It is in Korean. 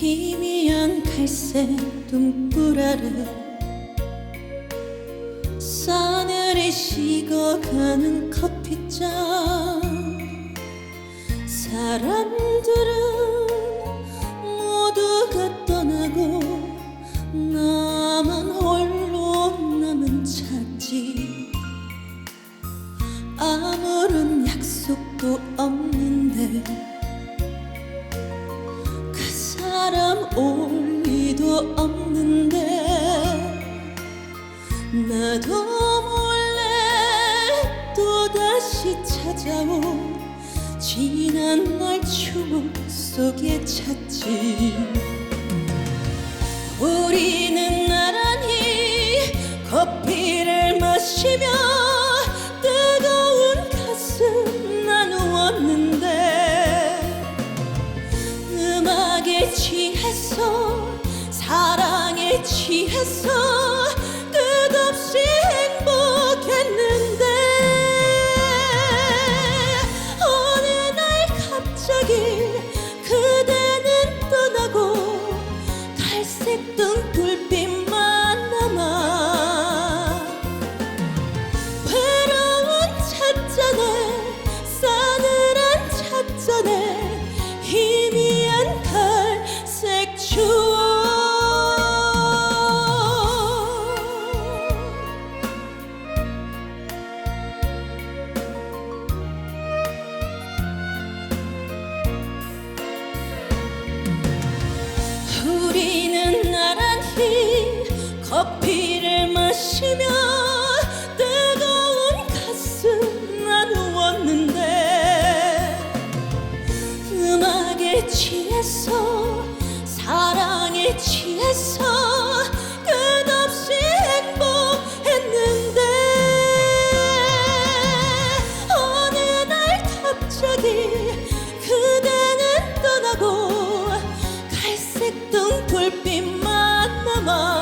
희미한 갈색 등불 아래 싸늘히 식어가는 커피잔. 사람들은 모두가 떠나고 나만 홀로 남은 차지. 아무런 약속도 없는데 올 리도 없는데 나도 몰래 또다시 찾아온 지난 날 추억 속에 찾지. 우리 음악에 취해서 사랑에 취해서 끝없이 취했어. 사랑에 취해서 끝없이 행복했는데 어느 날 갑자기 그대는 떠나고 갈색 등불빛만 남아